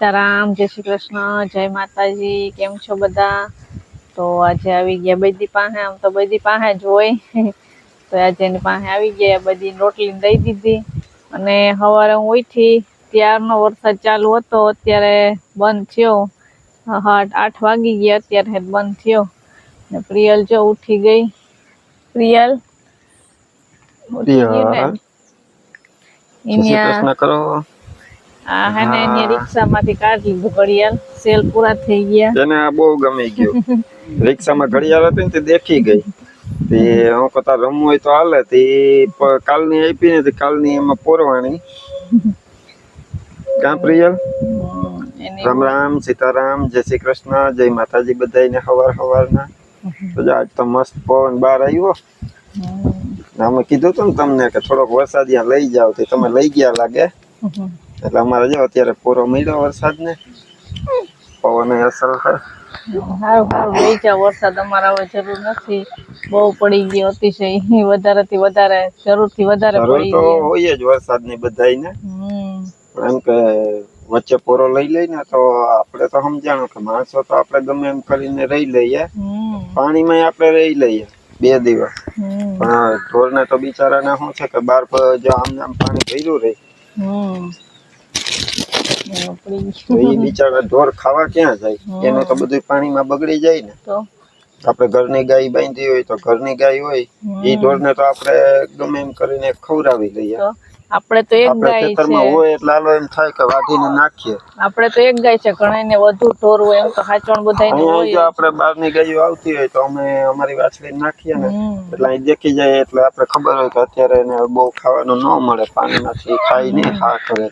સીતારામ, જય શ્રી કૃષ્ણ, જય માતાજી, કેમ છો બધા? તો આજે આવી ગયા બધી પાસે આમ તો બધી પાસે જ હોય. તો આજે એની પાસે આવી ગયા, બધી રોટલી દઈ દીધી. અને સવારે હું ઉઠી, ત્યારનો વરસાદ ચાલુ હતો, અત્યારે બંધ થયો. હાટ આઠ વાગી ગયા, અત્યારે બંધ થયો. ને પ્રિયલ જો ઉઠી ગઈ. પ્રિયલ? ઉઠી ગઈ ને? કરો. આ હે એની રિક્ષામાંથી કાઢી લીધું ઘડિયાળ. સેલ પૂરા થઈ ગયા. તેને આ બહુ ગમી ગયું. રિક્ષામાં ઘડિયાળ હતી ને તે દેખી ગઈ. તે હું કતા રમવું હોય તો હાલે. તે કાલની આપી ને તે કાલની એમાં પોરવાણી. કાં પ્રિયલ રામ રામ સીતારામ જય શ્રી કૃષ્ણ જય માતાજી બધાને હવાર હવારના. તો આજ તો મસ્ત પવન બહાર આવ્યો. અમે કીધું તું ને તમને કે થોડોક વરસાદ લઈ જાવ તે તમે લઈ ગયા લાગે. એટલે અમારે જો અત્યારે પૂરો મળ્યો વરસાદ ને પવન અસર છે સારું સારું લઈ જાઓ વરસાદ અમારે હવે જરૂર નથી. બહુ પડી ગયો અતિશય. વધારે થી વધારે જરૂર પડી તો ગયો. હોય જ વરસાદની હમ, ને એમ કે વચ્ચે પોરો લઈ લઈને તો આપણે તો સમજાણું કે માણસો તો આપણે ગમે એમ કરીને રહી લઈએ. પાણીમાં આપણે રહી લઈએ બે દિવસ. પણ ઢોરને તો બિચારાને શું છે કે બાર પર જો આમ આમ પાણી ભર્યું રહે. પડી તો એ બિચારા ઢોર ખાવા ક્યાં જાય? એનું તો બધું પાણીમાં બગડી જાય ને. આપણે ઘરની ગાય બાંધી હોય તો ઘરની ગાય હોય. એ ઢોરને તો આપણે ગમે એમ કરીને ખવડાવી લઈએ આપણે તો એક ગાય છે. હોય એટલે હાલો એમ થાય કે વાઢીને નાખીએ. આપણે તો એક ગાય છે ઘણા ને વધુ ઢોર હોય એમ તો ખાચણ બધાય અહીંયા જો. હોય આપણે બહારની ગાયો આવતી હોય તો અમે અમારી વાછડી નાખીએ ને એટલે અહીં દેખી જાય એટલે આપણે ખબર હોય કે અત્યારે એને બહુ ખાવાનું ન મળે પાણીમાંથી ખાઈ નહીં ખા કરે.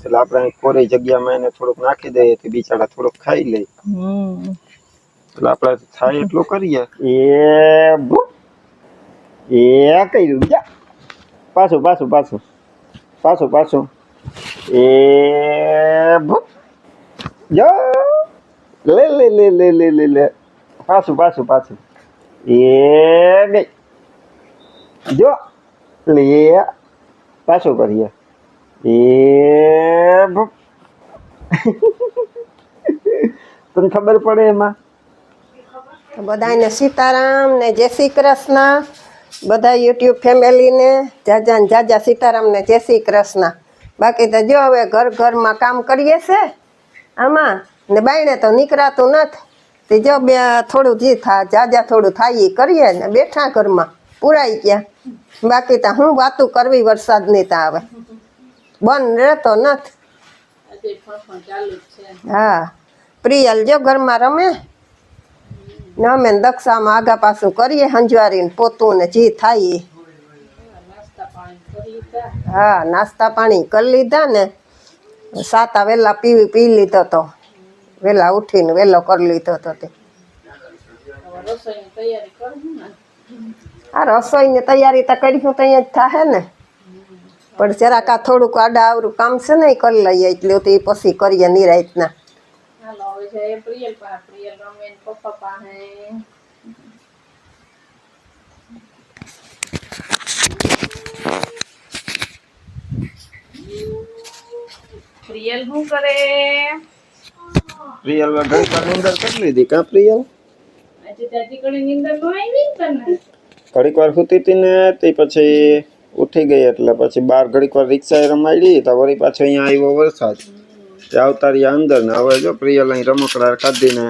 એટલે આપણે કોરી જગ્યામાં એને થોડુંક નાખી દઈએ તો બિચારા થોડુંક ખાઈ લે. એટલે આપણે થાય એટલું કરીએ. એ. એ કર્યું, જા. પાછું પાછું પાછું. પાછું પાછું. એ. જો. લે લે લે લે લે લે લે. પાછું પાછું પાછું. એ ગઈ. જો, લે, પાછું કરીએ. એ તને ખબર પડે એમાં? બધાને સીતારામ ને જય શ્રી કૃષ્ણ. બધા યુટ્યુબ ફેમિલીને જાજા ને જાજા સીતારામ ને જય શ્રી કૃષ્ણ. બાકી તો જો હવે ઘર ઘરમાં કામ કરીએ છે આમાં ને બાયણે તો નીકળાતું નથી. તે જો બે થોડું જે થા જાજા થોડું થાય કરીએ ને બેઠા ઘરમાં પુરાઈ ગયા. બાકી તો હું વાતું કરવી વરસાદની તો આવે. બંધ રહેતો નથી. હા. પ્રિયલ જો ઘરમાં રમે ને અમે દક્ષામાં આગા પાછું કરીએ હંજવારીને પોતું ને જી થાય. હા નાસ્તા પાણી કરી લીધા ને સાતા વેલા પીવી પી લીધો તો. વેલા ઉઠીને વેલો કરી લીધો તો તે. આ રસોઈની તૈયારી તો કર્યું હું અહીંયા જ થાય ને. પણ જરાક આ થોડુંક આડા આવરું કામ છે ને એ કરી લઈએ. એટલે તો એ પછી કરીએ નિરાયતના હાલો પ્રિયલ પ્રિયલ રમે એના પપ્પા પાસે પ્રિયલ શું કરે? પ્રિયલ ઘણી વાર નીંદર કરી લીધી કાં પ્રિયલ? આજે દાદી કડી નીંદર નો આવી તને? ઘડીક વાર સૂતી હતી ને તે પછી ઉઠી ગઈ એટલે પછી બહાર ઘડીક વાર રિક્ષાએ રમાડી, તો વળી પાછો અહીંયા આવ્યો વરસાદ. આવતા રહ્યા અંદર ને હવે જો પ્રિયલ અહીં રમકડા કાઢીને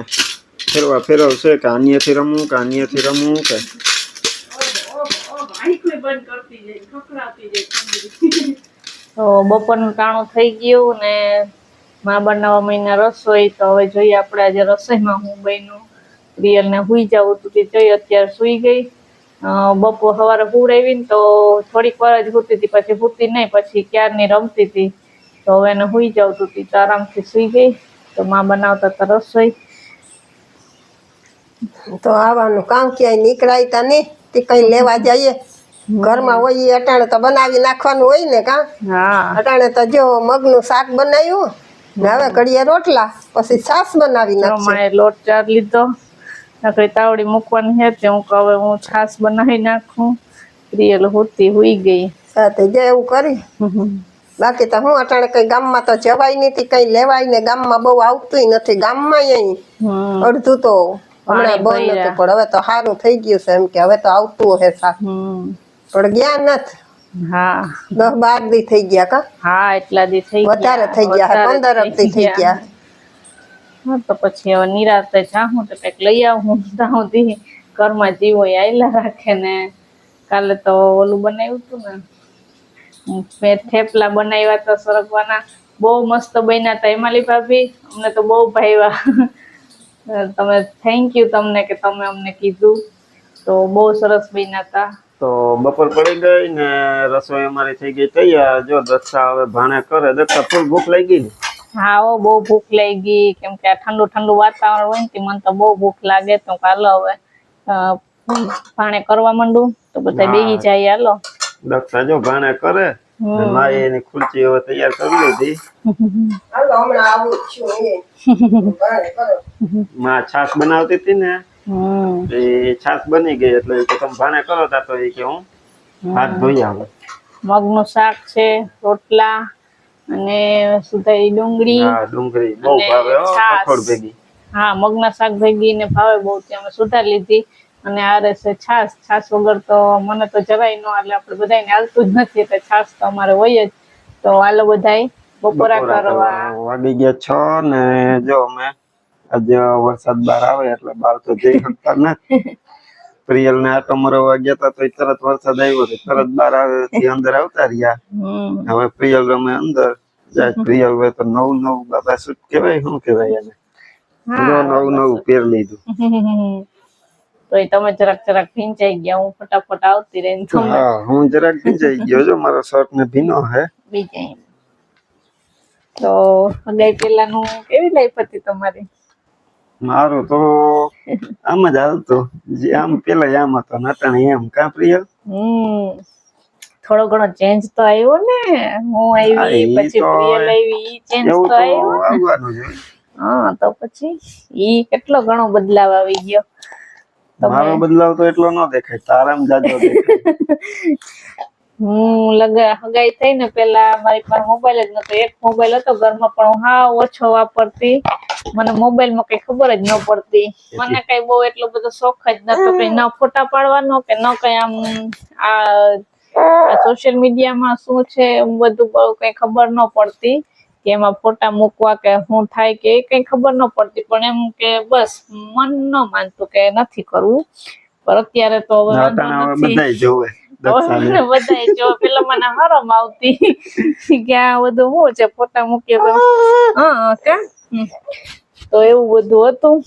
ફેરવા ફેરવશે કે આનિયાથી રમવું કે આનિયાથી રમવું કે? બપોરનું ટાણું થઈ ગયું ને મા બનાવવા મહિના રસોઈ તો હવે જોઈએ આપણે આજે રસોઈમાં હું બહેનું પ્રિયલને હુઈ જવું હતું તે જોઈ અત્યારે સુઈ ગઈ. બપોર સવારે હુડાવી ને તો થોડીક વાર જ હુતી હતી પછી હુતી નહીં પછી ક્યારની રમતી હતી તો હવે એને હુઈ જવતું હતી તો આરામથી સુઈ ગઈ તો મા બનાવતા તો રસોઈ. તો આવવાનું કામ ક્યાંય નીકળાય તા નહીં તે કઈ લેવા જઈએ. ઘરમાં હોય એ અટાણે તો બનાવી નાખવાનું હોય ને કા? હા. અટાણે તો જો મગનું શાક બનાવ્યું ને હવે ઘડીએ રોટલા પછી છાશ બનાવી નાખશે. લોટ ચાર લીધો. નકરી તાવડી મૂકવાની હે તે હું હવે હું છાશ બનાવી નાખું. પ્રિયલ હોતી હોઈ ગઈ. સાથે જે એવું કરી? બાકી તો હું અટાણે કઈ ગામમાં તો જવાય નથી કઈ લેવાય ને ગામમાં બહુ આવતું નથી ગામમાં અહીં. અડધું તો હમણાં બંધ. હતું પણ હવે તો સારું થઈ ગયું છે એમ કે હવે તો આવતું હે શાક પણ ગયા નથી. હા. દસ બાર દી થઈ ગયા કા? હા એટલા દી થઈ વધારે થઈ ગયા પંદર દી થઈ ગયા. હા, તો પછી હવે નિરાતે જાઉં તો કંઈક લઈ આવું. ત્યાં સુધી ઘરમાં જીવો આયલા રાખે ને. કાલે તો ઓલું બનાવ્યું હતું ને. મેં થેપલા બનાવ્યા હતા સરગવાના. બહુ મસ્ત બન્યા હતા હિમાલી ભાભી. અમને તો બહુ ભાવ્યા. તમે થેન્ક યુ તમને કે તમે અમને કીધું. તો બહુ સરસ બન્યા હતા તો બપોર પડી ગઈ ને રસોઈ અમારી થઈ ગઈ તૈયાર. જો દક્ષા હવે ભાણે કરે. દક્ષા ફૂલ ભૂખ લાગી ને. હા હો બહુ ભૂખ લાગી. કેમ કે આ ઠંડુ ઠંડુ વાતાવરણ હોય ને મને તો બહુ ભૂખ લાગે. તો હાલો હવે ભાણે કરવા માંડું. તો બધા બેગી જાય હાલો. દક્ષા જો ભાણે કરે. ને માએ એની ખુરચી હવે તૈયાર કરી લીધી. હાલો હમણાં આવું છું એ બરાબર, કરો. માં છાશ બનાવતી હતી ને હમ. એ છાશ બની ગઈ એટલે કે તમે ભાણે કરો. તા તો એ કે હું હાથ ધોઈ આવે. મગનું શાક છે રોટલા અને સુધારી ડુંગળી હા ડુંગળી. બહુ ભાવે હો કઠોળ ભેગી. હા મગના શાક ભેગી ને ભાવે બહુ અમે સુધાર લીધી. અને આ રહેશે છાશ. છાશ વગર તો મને તો જરાય ન એટલે આપણે બધાને હાલતું જ નથી એટલે છાશ તો અમારે હોય જ. તો હાલો બધાય બપોરા કરવા વાગી ગયા છ ને જો અમે આજે વરસાદ બહાર આવે એટલે બહાર તો જઈ શકતા નથી પ્રિયલ ને આટો મરવા ગયા તા તો તરત વરસાદ આવ્યો તો તરત બાર આવે અંદર આવતા રહ્યા. હવે પ્રિયલ રમે અંદર. પ્રિયલ હોય તો નવું નવું બાબા શું કેવાય શું કેવાય એને? નવું નવું પહેર લીધું. તો એ તમે જરાક જરાક ભીંચાઈ ગયા હું ફટાફટ આવતી રહીને તમે હા હું જરાક ભીંજાઈ ગયો જો મારો શર્ટ ને ભીનો હે. તો હગાઈ પેલાનું કેવી લાઈફ હતી તમારી? મારું તો આમ જ હાલતો. જે આમ પેલા આમ હતો નટાણે એમ કા પ્રિયલ હમ. થોડો ઘણો ચેન્જ તો આવ્યો ને. હું આવી પછી પ્રિયલ આવી ચેન્જ તો આવ્યો આવવાનું હા તો પછી ઈ કેટલો ઘણો બદલાવ આવી ગયો. મારો બદલાવ તો એટલો ન દેખાય તારામ જાજો દેખાય. હું લગા હગાઈ થઈ ને પેલા મારી પાસે મોબાઈલ જ નતો. એક મોબાઈલ હતો ઘરમાં પણ હું ઓછો વાપરતી. મને મોબાઈલમાં કઈ ખબર જ ન પડતી. મને કઈ બહુ એટલો બધો શોખ જ નતો કે ન ફોટા પાડવાનો કે ન કઈ આમ આ સોશિયલ મીડિયામાં શું છે બધું બહુ કઈ ખબર ન પડતી કે એમાં ફોટા મૂકવા કે શું થાય કે એ કઈ ખબર ન પડતી. પણ એમ કે બસ મન ન માનતું કે નથી કરવું. પણ અત્યારે તો હવે જોવે. દક્ષાને. બધાય જો પેલા મને હરમ આવતી. કે આ બધું હું છે ફોટા મૂકીએ તો. હા કા? તો એવું બધું હતું.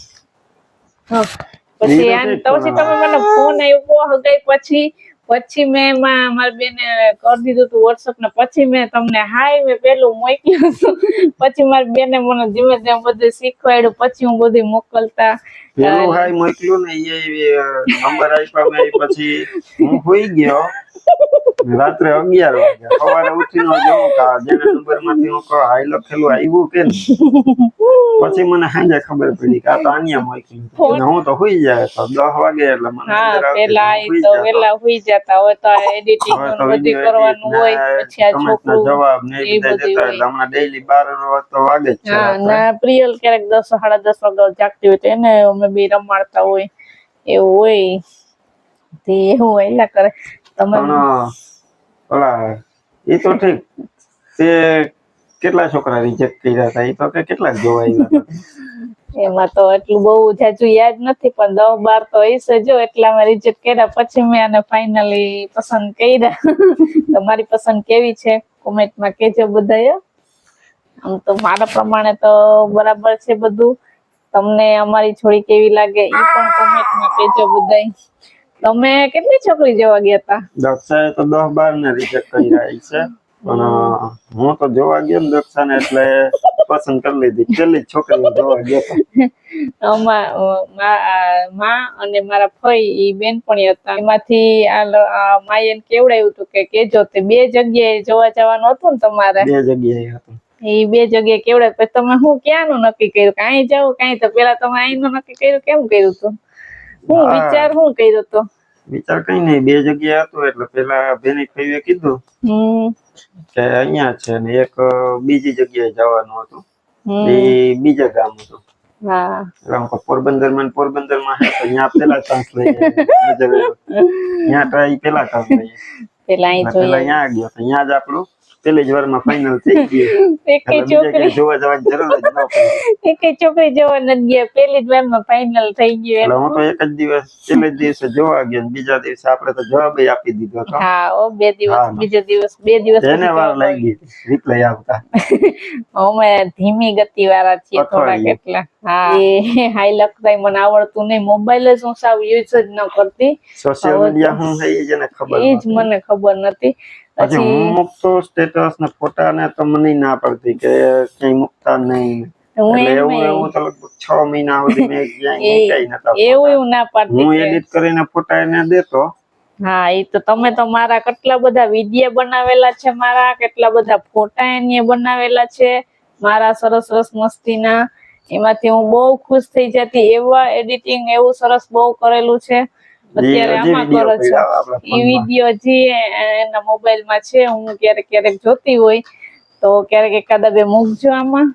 પછી આમ તો તો પછી તમે મને ફોન આવ્યો હગાઈ પછી પછી મેં એમાં મારી બેને કરી દીધું હતું વોટ્સઅપ ને પછી મેં તમને હાય મેં પેલું મોકલ્યું હતું. પછી મારી બેને મને ધીમે ધીમે બધું શીખવાડ્યું. પછી હું બધું મોકલતા. હાય મોકલ્યું ને એ નંબર આપ્યા પછી હું હોઈ ગયો. રાત્રે અગિયાર વાગે સવારે ઉઠીને જોઉં કે જેના નંબરમાંથી હું કહું લખેલું આવ્યું કે પછી મને સાંજે ખબર પડી કે આ તો આન્યા મોકલ્યું હું તો હોઈ જાય તો દસ વાગે એટલે મને હા પેલા તો. વેલા હુઈ જતા હોય તો એડિટિંગ બધું કરવાનું હોય પછી આ છોકરું જવાબ ને એ બધા બધું એટલે હમણાં ડેઈલી બાર તો વાગે જ છે ના પ્રિયલ ક્યારેક દસ સાડા દસ વાગે જાગતી હોય તો એને અમે બે રમાડતા હોય. એવું હોય. તે એવું એલા કરે. તમે ઓલા એ તો ઠીક. તે કેટલા છોકરા રિજેક્ટ કર્યા હતા એ તો કે કેટલાક જોવા એમાં તો એટલું બહુ જાજુ યાદ નથી પણ દસ બાર તો હશે જો એટલામાં રિજેક્ટ કર્યા. પછી મેં આને ફાઇનલી પસંદ કર્યા. તમારી પસંદ કેવી છે? કોમેન્ટમાં કેજો બધાએ આમ તો મારા પ્રમાણે તો બરાબર છે બધું. તમને અમારી છોડી કેવી લાગે એ પણ કોમેન્ટમાં કેજો બધાય. તમે કેટલી છોકરી જોવા ગયા હતા દક્ષાએ તો દસ બાર ને રિજેક્ટ કરી રહી છે. પણ હું તો જોવા ગયો ને દક્ષા ને એટલે પસંદ કરી લીધી. પેલી છોકરી જોવા ગયા તો. મા અને મારા ફઈ ઈ બેનપણી હતા. એમાંથી આ માએ એને કેવડાયું હતું કે કેજો તે બે જગ્યાએ જોવા જવાનું હતું ને તમારે? બે જગ્યાએ હતું. એ બે જગ્યાએ કેવડાય? પછી તમે હું ક્યાંનું નક્કી કર્યું? કાંઈ જાવ કાંઈ તો પેલા તમે અહીંનું નક્કી કર્યું કેમ કર્યું હતું હું. વિચાર હું કર્યો હતો વિચાર કઈ નહીં બે જગ્યા હતો એટલે પેલા બેની ફઈએ કીધું હમ. કે અહીંયા છે ને એક બીજી જગ્યાએ જવાનું હતું. એ બીજા ગામ હતું. હા. પોરબંદરમાં પોરબંદરમાં ત્યાં પેલા ચાન્સ ત્યાં ટ્રાય પેલા ચાન્સ લઈએ. પેલા અહીં એટલે પેલા જોઈએ. ત્યાં ગયો તો ત્યાં જ આપણું પેલી જ વારમાં ફાઇનલ થઈ ગયું. એક છોકરી જોવા જવાની જરૂર જ ન પડી. એક છોકરી જોવા ન ગયા પેલી જ વારમાં ફાઇનલ થઈ ગયું એટલે હું તો એક જ દિવસ પેલે જ દિવસે જોવા ગયો બીજા દિવસે આપણે તો જવાબ આપી દીધો હતો. હા ઓ બે દિવસ. બીજો દિવસ બે દિવસ એને વાર લાગી રિપ્લાય આવતા. અમે ધીમી ગતિ વાળા છીએ થોડા અઠવાડિયે. એ હાઈ લખતા મને આવડતું નહીં. મોબાઈલ જ હું સાવ યુઝ જ ન કરતી. સોશિયલ મીડિયા હું હે એ જેને ખબર એ જ મને ખબર નથી. પછી હું મૂકતો સ્ટેટસ ને ફોટા ને તો મને ના પડતી કે ક્યાંય મૂકતા નહીં. હું એ- મૂક્યા નતા એવું એવું ના પાડતી હું કે- એડિટ કરીને ફોટા એને દેતો. હા એ તો તમે તો મારા કેટલા બધા વીડિયો બનાવેલા છે મારા કેટલા બધા ફોટા એની બનાવેલા છે મારા સરસ સરસ મસ્તીના. એમાંથી હું બહુ ખુશ થઈ જતી એવા એડિટિંગ એવું સરસ બહુ કરેલું છે. અત્યારે આમાં કરો છો. એ વીડિયો જે એના મોબાઈલમાં છે હું ક્યારેક ક્યારેક જોતી હોય તો ક્યારેક એકાદા બે મૂકજો આમાં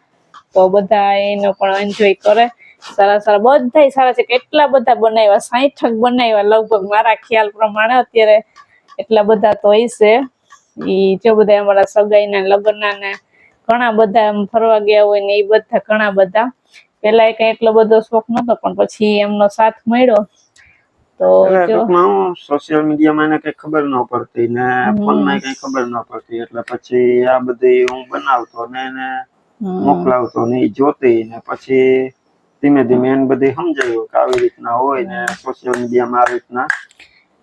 તો બધા એનો પણ એન્જોય કરે. સારા સારા બધા સારા છે. કેટલા બધા બનાવ્યા? સાઠક બનાવ્યા લગભગ મારા ખ્યાલ પ્રમાણે અત્યારે એટલા બધા તો હશે. ઈ જો બધા અમારા સગાઈના લગ્નના ને ઘણા બધા એમ ફરવા ગયા હોય ને એ બધા ઘણા બધા. પેલા કઈ એટલો બધો શોખ નતો પણ પછી એમનો સાથ મળ્યો. તો સોશિયલ મીડિયામાં એને કઈ ખબર ન પડતી ને ફોનમાં કઈ ખબર ન પડતી. એટલે પછી આ બધી હું બનાવતો ને એને મોકલાવતો ને એ જોતી ને પછી ધીમે ધીમે એને બધી સમજાયું કે આવી રીતના હોય ને સોશિયલ મીડિયામાં આ રીતના.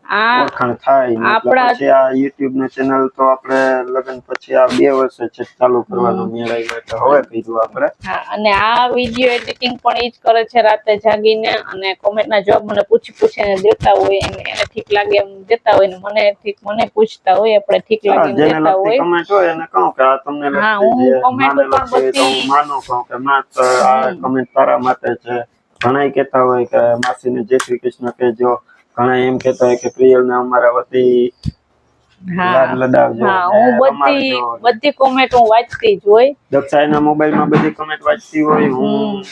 આ જાગી થાય ને એટલે આપણા- પછી યુટ્યુબનું ચેનલ તો આપણે લગ્ન પછી આ બે વર્ષે છે ચાલુ કરવાનો મેળ એટલે હવે કીધું આપણે. અને આ વીડિયો એડિટિંગ પણ એ જ કરે છે રાતે જાગીને અને કોમેન્ટના જવાબ મને પૂછી પૂછીને દેતા હોય એને ઠીક લાગે એમ દેતા હોય ને મને ઠીક મને પૂછતા હોય આપણે ઠીક લાગે એમ દેતા હોય. કોમેન્ટ હોય એને કહું કે આ તમને હા, હું છે પણ બધી- માનું કહું કે માં આ કમેન્ટ તારા માટે છે. ઘણા કહેતા હોય કે માસીને જય શ્રી કૃષ્ણ કહેજો. ઘણા એમ કહેતા હોય કે પ્રિયલને અમારા વતી હા. હા હું બધી બધી કોમેન્ટ હું વાંચતી જ હોય. દક્ષાઈના મોબાઈલમાં બધી કોમેન્ટ વાંચતી હોય. હું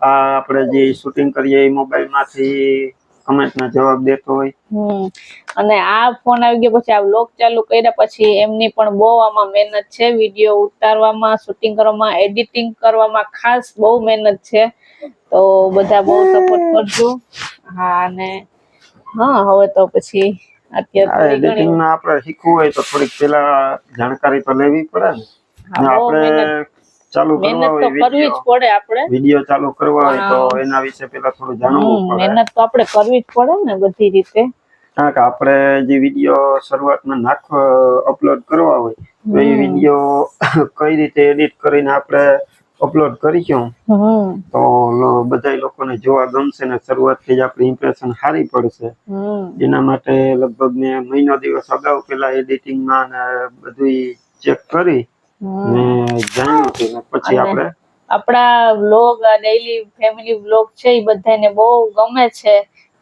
આ આપણે જે શૂટિંગ કરીએ એ મોબાઈલમાંથી કમેન્ટના જવાબ દેતો હોય. અને આ ફોન આવી ગયો પછી આ વ્લોગ ચાલુ કર્યા પછી એમની પણ બહુ આમાં મહેનત છે. વીડિયો ઉતારવામાં શૂટિંગ કરવામાં એડિટિંગ કરવામાં ખાસ બહુ મહેનત છે. તો બધા બહુ સપોર્ટ કરજો. હા અને હા હવે તો પછી અત્યારે એડિટિંગમાં આપણે શીખવું હોય તો થોડીક પેલા જાણકારી તો લેવી પડે ને. આપણે ચાલુ કરવા હોય કરવી જ વીડિયો પડે આપણે. વીડિયો ચાલુ કરવા હોય તો એના વિશે પેલા થોડું જાણવું પડે. મહેનત તો આપણે કરવી જ પડે ને બધી રીતે. કારણ કે આપણે જે વીડિયો શરૂઆતમાં નાખવા અપલોડ કરવા હોય તો એ વીડિયો કઈ રીતે એડિટ કરીને આપણે અપલોડ હમ તો બધા લોકોને જોવા ગમશે ને શરૂઆતથી જ આપણી ઇમ્પ્રેશન સારી પડશે. એના માટે લગભગ મેં મહિનો દિવસ અગાઉ પેલા એડિટિંગમાં ને બધું ચેક કરી ને જાણ્યું હતું પછી આપણે આપણા વ્લોગ ડેઈલી ફેમિલી વ્લોગ છે એ બધાને બહુ ગમે છે.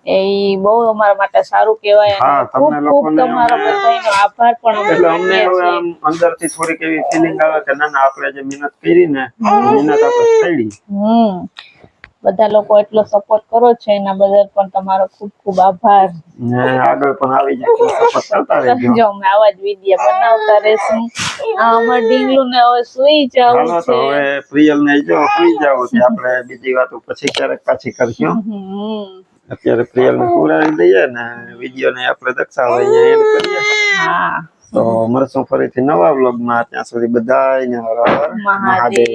એ બહુ અમારા માટે સારું કહેવાય અને ખૂબ ખૂબ તમારો બધાનો આભાર પણ એટલે અમને હવે આમ અંદરથી થોડીક એવી ફિલિંગ આવે કે ના ના આપણે જે મહેનત કરી ને મહેનત આપણે થઈ હમ. બધા લોકો એટલો સપોર્ટ કરો છો એના બદલ પણ તમારો ખૂબ ખૂબ આભાર. ને આગળ પણ આવી જાય સપોર્ટ કરતા રહેજો. જો અમે આવા જ વીડિયો બનાવતા રહેશું. અમાર ડીંગલું ને હવે સુઈ જવું છે તો હવે પ્રિયલ ને જો સુઈ જાવ છે આપણે બીજી વાતો પછી ક્યારેક પાછી કરશું. હમ. અત્યારે પ્રિયલ ને પુરાવી દઈએ ને વીડિયો ને આપણે અહીંયા એમ કરીએ. હા. તો મળશું ફરીથી નવા વ્લોગમાં ત્યાં સુધી બધાને હર હર મહાદેવ.